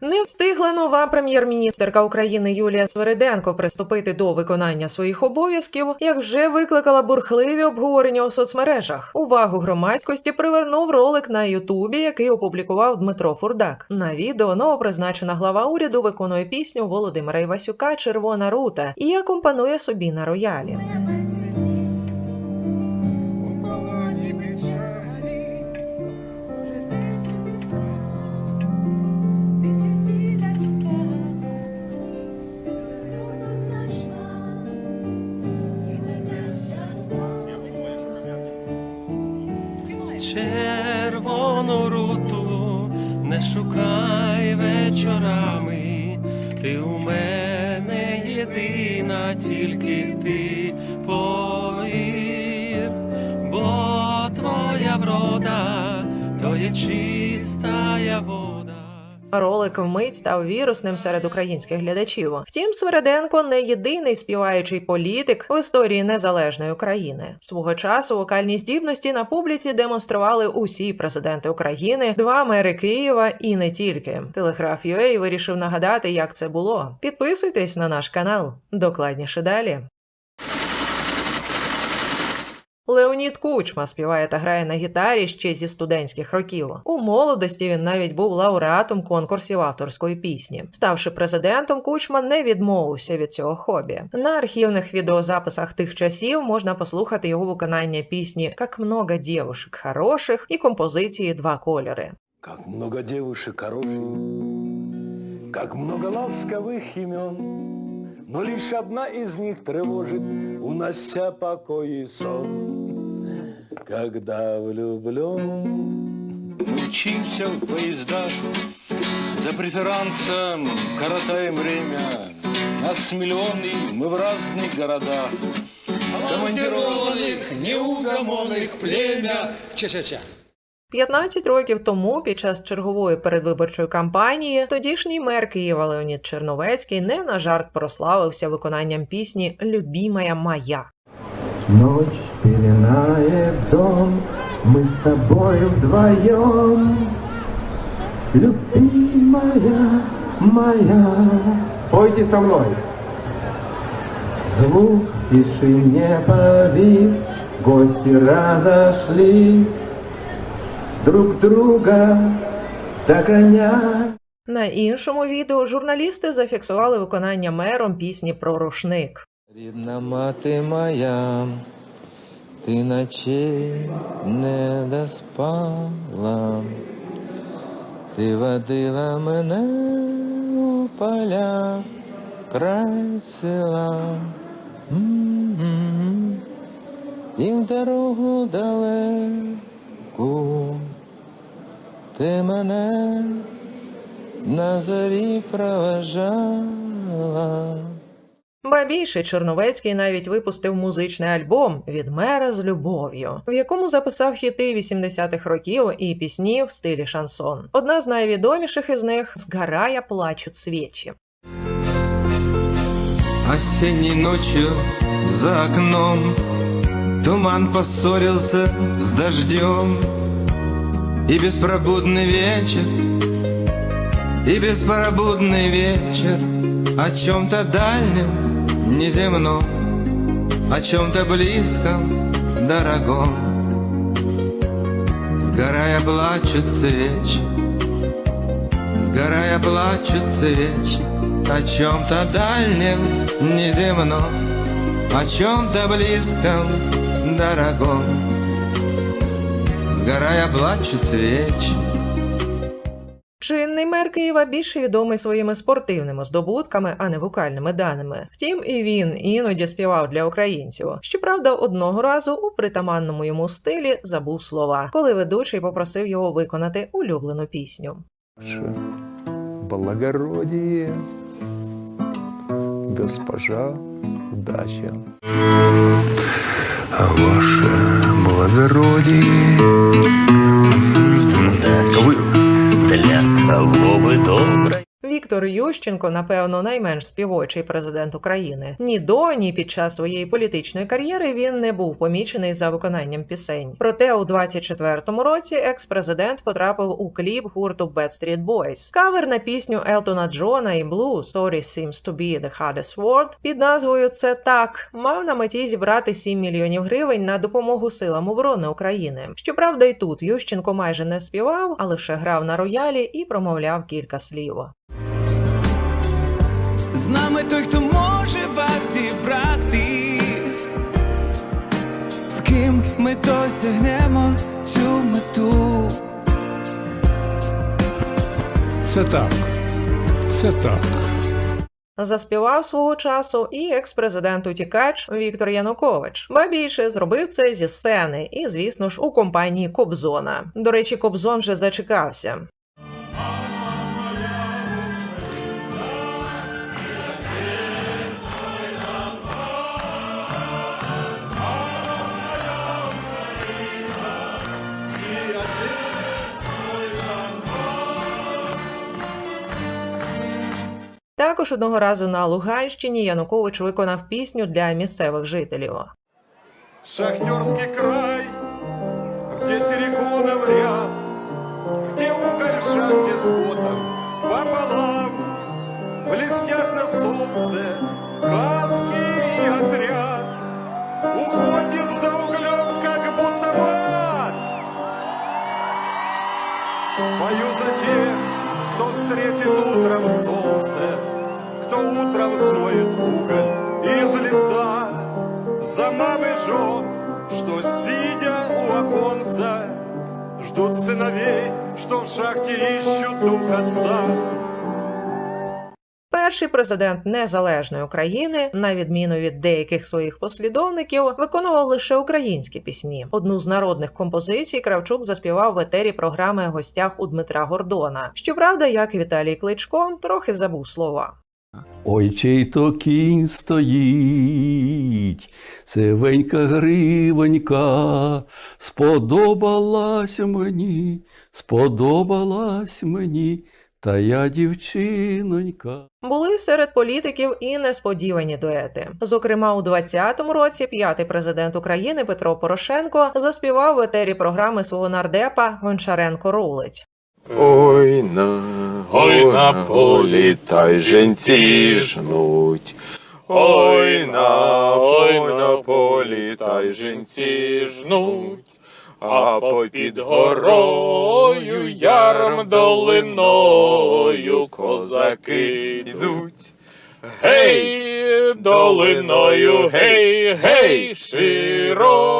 Не встигла нова прем'єр-міністерка України Юлія Свериденко приступити до виконання своїх обов'язків, як вже викликала бурхливі обговорення у соцмережах. Увагу громадськості привернув ролик на Ютубі, який опублікував Дмитро Фурдак. На відео новопризначена глава уряду виконує пісню Володимира Івасюка Червона рута і акомпанує собі на роялі. Ролик вмить став вірусним серед українських глядачів. Втім, Свереденко не єдиний співаючий політик в історії незалежної України. Свого часу вокальні здібності на публіці демонстрували усі президенти України, два мери Києва і не тільки. Телеграф UA вирішив нагадати, як це було. Підписуйтесь на наш канал. Докладніше далі. Леонід Кучма співає та грає на гітарі ще зі студентських років. У молодості він навіть був лауреатом конкурсів авторської пісні. Ставши президентом, Кучма не відмовився від цього хобі. На архівних відеозаписах тих часів можна послухати його виконання пісні «Как много девушек хороших» і композиції Два кольори. Как много девушек хороших, как много ласковых имен, но лишь одна из них тревожит, унося покой и сон. Когда влюблен, Учимся в поездах, за преферансом коротаем время. Нас миллионы, мы в разных городах. Командированных, неугомонных племя. Ча-ча-ча. 15 років тому, під час чергової передвиборчої кампанії, тодішній мер Києва Леонід Черновецький не на жарт прославився виконанням пісні Любімая моя. Ночь пеленает дом, мы с тобой вдвоем. Любимая моя, пойте со мной. Звук в тишине повис, гости разошлись, друг друга догоняя. На іншому відео журналісти зафіксували виконання мером пісні про рушник. Рідна мати моя, ти ночей не доспала, ти водила мене у поля, край села. М-м-м. І в дорогу далеку ти мене на зорі проважала. Ба більше Чорновецький навіть випустив музичний альбом від мера з любов'ю, в якому записав хіти 80-х років і пісні в стилі шансон. Одна з найвідоміших із них «Згорая плачуть свічі. Осенней ночью за окном Туман поссорился с дождем И беспробудный вечер И беспробудный вечер О чем-то дальнем, неземном О чем-то близком, дорогом. Сгорая плачут свечи Сгорая плачут свечи О чем-то дальнем, неземном О чем-то близком, дорогом Сгорая плачут свечи Чинний мер Києва більше відомий своїми спортивними здобутками, а не вокальними даними. Втім, і він іноді співав для українців. Щоправда, одного разу у притаманному йому стилі забув слова, коли ведучий попросив його виконати улюблену пісню. Ваше благородие, госпожа удача. ваше благородие. Вы для кого вы добрый? Віктор Ющенко, напевно, найменш співочий президент України. Ні до, ні під час своєї політичної кар'єри він не був помічений за виконанням пісень. Проте у 24-му році екс-президент потрапив у кліп гурту Backstreet Boys. Кавер на пісню Елтона Джона і Blue «Sorry seems to be the hardest word» під назвою Це так мав на меті зібрати 7 мільйонів гривень на допомогу силам оборони України. Щоправда, і тут Ющенко майже не співав, а лише грав на роялі і промовляв кілька слів. З нами той, хто може вас зібрати, з ким ми досягнемо цю мету. Це так. Це так. Заспівав свого часу і екс-президент утікач Віктор Янукович. Ба більше зробив це зі сцени, і, звісно ж, у компанії Кобзона. До речі, Кобзон вже зачекався. Також одного разу на Луганщині Янукович виконав пісню для місцевих жителів. Шахтерский край, где терриконы в ряд, где уголь в шахте с потом пополам, блестят на солнце каски и отряд, уходит за углем, как будто в ад. Пою за тех, кто встретит утром солнце, кто утром смоет уголь из лица, за мам и жен, что, сидя у оконца, ждут сыновей, что в шахте ищут дух отца. Перший президент незалежної України, на відміну від деяких своїх послідовників, виконував лише українські пісні. Одну з народних композицій Кравчук заспівав в етері програми гостях у Дмитра Гордона. Щоправда, як і Віталій Кличко, трохи забув слова. Ой, чий то кінь стоїть, сивенька гривонька, сподобалась мені, сподобалась мені, та я дівчинонька. Були серед політиків і несподівані дуети. Зокрема, у 2020 році п'ятий президент України Петро Порошенко заспівав в етері програми свого нардепа Гончаренко рулить. Ой на, ой на полі, та й женці жнуть. Ой на, ой на полі, та й женці жнуть. А попід горою, яром долиною, козаки йдуть. Гей, долиною, гей, гей, широкою,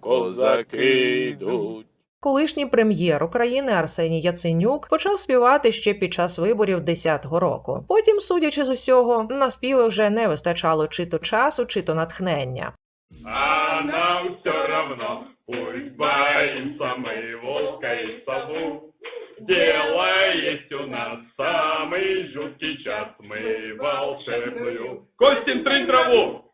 козаки йдуть Колишній прем'єр України Арсеній Яценюк почав співати ще під час виборів 10-го року. Потім, судячи з усього, на співи вже не вистачало чи то часу, чи то натхнення. А нам все равно, пусть боимся мы волка и сову. Дело есть у нас самый жуткий час, мы волшебную Костин трынь траву.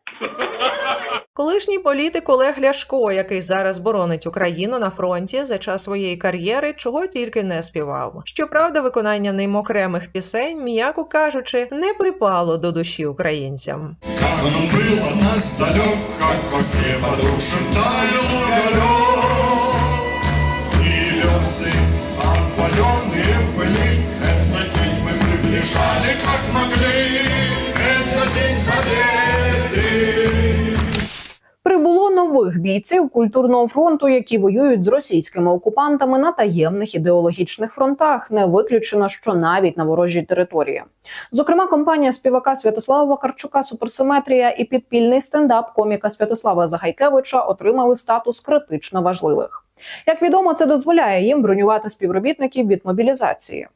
Колишній політик Олег Ляшко, який зараз боронить Україну на фронті за час своєї кар'єри, чого тільки не співав. Щоправда, виконання ним окремих пісень, м'яко кажучи, не припало до душі українцям. Нас бійців культурного фронту, які воюють з російськими окупантами на таємних ідеологічних фронтах. Не виключено, що навіть на ворожій території. Зокрема, компанія співака Святослава Вакарчука Суперсиметрія і підпільний стендап коміка Святослава Загайкевича отримали статус критично важливих. Як відомо, це дозволяє їм бронювати співробітників від мобілізації.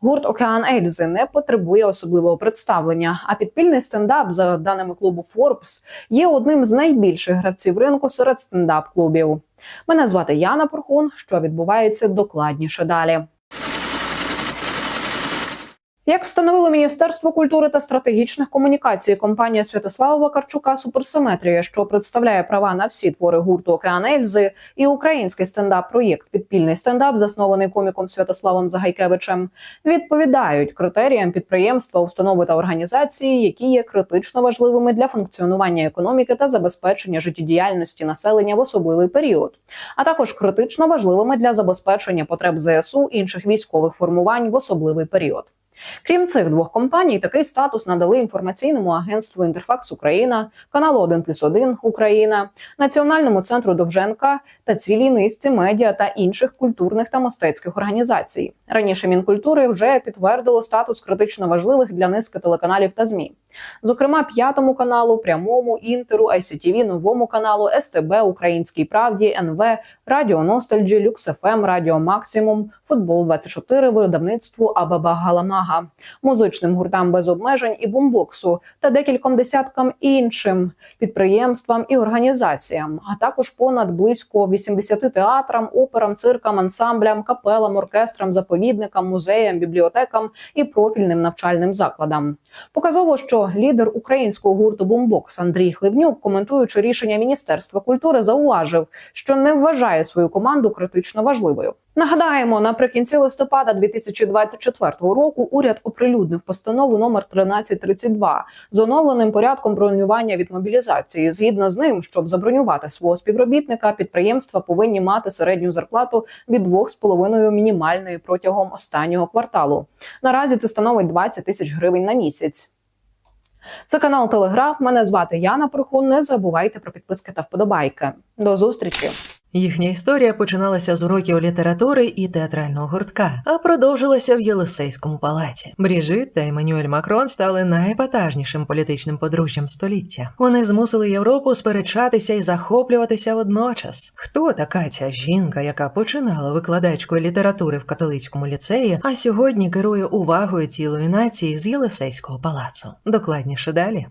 Гурт Океан Ельзи не потребує особливого представлення. А підпільний стендап, за даними клубу Forbes, є одним з найбільших гравців ринку серед стендап-клубів. Мене звати Яна Порхун. Що відбувається докладніше далі. Як встановило Міністерство культури та стратегічних комунікацій, компанія Святослава Вакарчука Суперсиметрія, що представляє права на всі твори гурту Океан Ельзи, і український стендап-проєкт Підпільний стендап, заснований коміком Святославом Загайкевичем, відповідають критеріям підприємства, установи та організації, які є критично важливими для функціонування економіки та забезпечення життєдіяльності населення в особливий період, а також критично важливими для забезпечення потреб ЗСУ інших військових формувань в особливий період. Крім цих двох компаній, такий статус надали інформаційному агентству Інтерфакс Україна, каналу 1 плюс 1 Україна, Національному центру Довженка та цілій низці медіа та інших культурних та мистецьких організацій. Раніше Мінкультури вже підтвердило статус критично важливих для низки телеканалів та ЗМІ. Зокрема, п'ятому каналу, прямому інтеру, ICTV, новому каналу, СТБ, Українській правді, НВ, Радіо Ностальджі, Люкс ФМ, Радіо Максимум, Футбол 24 видавництву Абаба Галамага, музичним гуртам без обмежень і бумбоксу та декільком десяткам іншим підприємствам і організаціям, а також понад близько 80 театрам, операм, циркам, ансамблям, капелам, оркестрам, заповідникам, музеям, бібліотекам і профільним навчальним закладам. Показово, що лідер українського гурту Бумбокс Андрій Хливнюк, коментуючи рішення Міністерства культури, зауважив, що не вважає свою команду критично важливою. Нагадаємо, наприкінці листопада 2024 року уряд оприлюднив постанову номер 1332 з оновленим порядком бронювання від мобілізації. Згідно з ним, щоб забронювати свого співробітника, підприємства повинні мати середню зарплату від 2,5 мінімальної протягом останнього кварталу. Наразі це становить 20 тисяч гривень на місяць. Це канал Телеграф. Мене звати Яна Прохун. Не забувайте про підписки та вподобайки. До зустрічі. Їхня історія починалася з уроків літератури і театрального гуртка, а продовжилася в Єлисейському палаці. Бріжит та Еммануель Макрон стали найепатажнішим політичним подружжям століття. Вони змусили Європу сперечатися і захоплюватися водночас. Хто така ця жінка, яка починала викладачкою літератури в католицькому ліцеї, а сьогодні керує увагою цілої нації з Єлисейського палацу? Докладніше далі.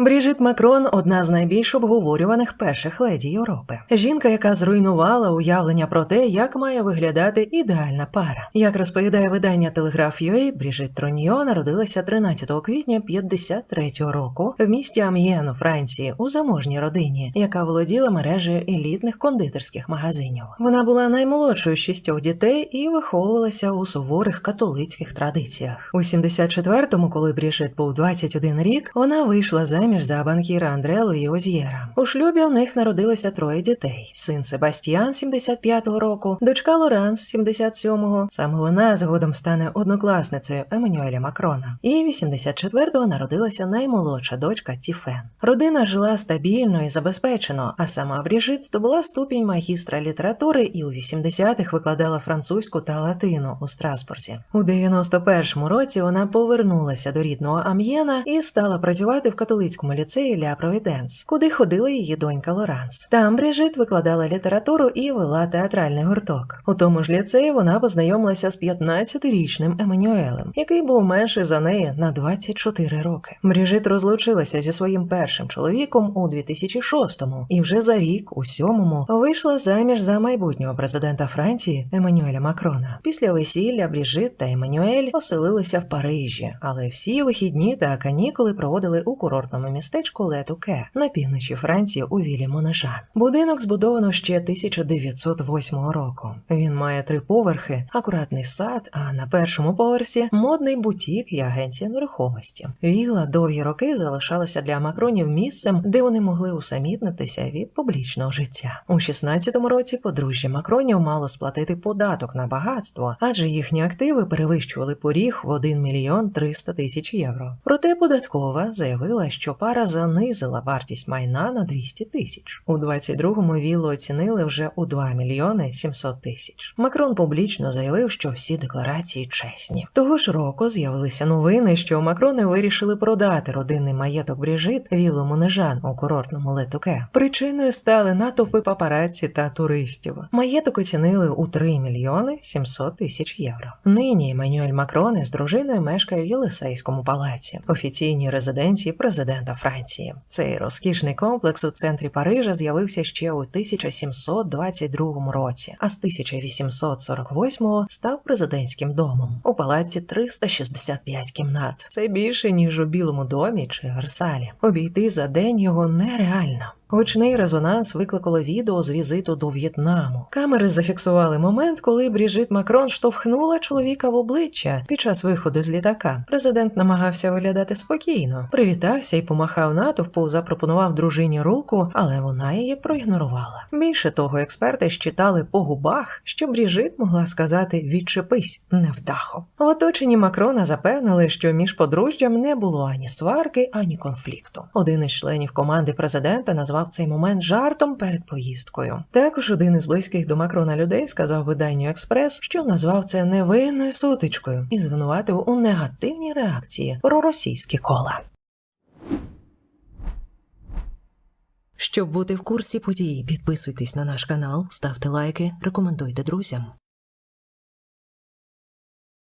Бріжит Макрон одна з найбільш обговорюваних перших леді Європи. Жінка, яка зруйнувала уявлення про те, як має виглядати ідеальна пара. Як розповідає видання Телеграф UA, Бріжит Троньо народилася 13 квітня 53-го року в місті Амьєн у Франції у заможній родині, яка володіла мережею елітних кондитерських магазинів. Вона була наймолодшою з шістьох дітей і виховувалася у суворих католицьких традиціях. У 74-му, коли Бріжит був 21 рік, вона вийшла за банкіра Андре Луї Озьєра. У шлюбі в них народилося троє дітей: син Себастьян 75-го року, дочка Лоранс 77-го. Саме вона згодом стане однокласницею Еммануеля Макрона. І 84-го народилася наймолодша дочка Тіфен. Родина жила стабільно і забезпечено, а сама Бріжит здобула ступінь магістра літератури і у 80-х викладала французьку та латину у Страсбурзі. У 91-му році вона повернулася до рідного Амьєна і стала працювати в католицькому ліцеї Ля Провіденс, куди ходила її донька Лоранс. Там Бріжит викладала літературу і вела театральний гурток. У тому ж ліцеї вона познайомилася з 15-річним Еммануелем, який був менший за неї на 24 роки. Бріжит розлучилася зі своїм першим чоловіком у 2006-му і вже за рік, у сьомому, вийшла заміж за майбутнього президента Франції Еммануеля Макрона. Після весілля Бріжит та Еммануель оселилися в Парижі, але всі вихідні та канікули проводили у курортному містечку Летуке на півночі Франції у Вілі Монежан. Будинок збудовано ще 1908 року. Він має три поверхи, акуратний сад, а на першому поверсі модний бутік і агенція нерухомості. Віла довгі роки залишалася для Макронів місцем, де вони могли усамітнитися від публічного життя. У 16-му році подружжя Макронів мало сплатити податок на багатство, адже їхні активи перевищували поріг в 1 мільйон 300 тисяч євро. Проте податкова заявила, що пара занизила вартість майна на 200 тисяч. У 22-му віллу оцінили вже у 2 мільйони 700 тисяч. Макрон публічно заявив, що всі декларації чесні. Того ж року з'явилися новини, що Макрони вирішили продати родинний маєток Бріжит віллу Монежан у курортному Летуке. Причиною стали натовпи папараці та туристів. Маєток оцінили у 3 мільйони 700 тисяч євро. Нині Еммануель Макрон із дружиною мешкає в Єлисейському палаці, офіційній резиденції президента президента Франції. Цей розкішний комплекс у центрі Парижа з'явився ще у 1722 році, а з 1848 став президентським домом. У палаці 365 кімнат. Це більше ніж у Білому домі чи Версалі. Обійти за день його нереально. Гучний резонанс викликало відео з візиту до В'єтнаму. Камери зафіксували момент, коли Бріжит Макрон штовхнула чоловіка в обличчя під час виходу з літака. Президент намагався виглядати спокійно, привітався і помахав натовпу, запропонував дружині руку, але вона її проігнорувала. Більше того, експерти щитали по губах, що Бріжит могла сказати відчепись невдахо. В оточенні Макрона запевнили, що між подружжям не було ані сварки, ані конфлікту. Один із членів команди президента назвав цей момент жартом перед поїздкою. Також один із близьких до Макрона людей сказав виданню Експрес, що назвав це невинною сутичкою і звинуватив у негативній реакції проросійські кола. Щоб бути в курсі подій, підписуйтесь на наш канал, ставте лайки, рекомендуйте друзям.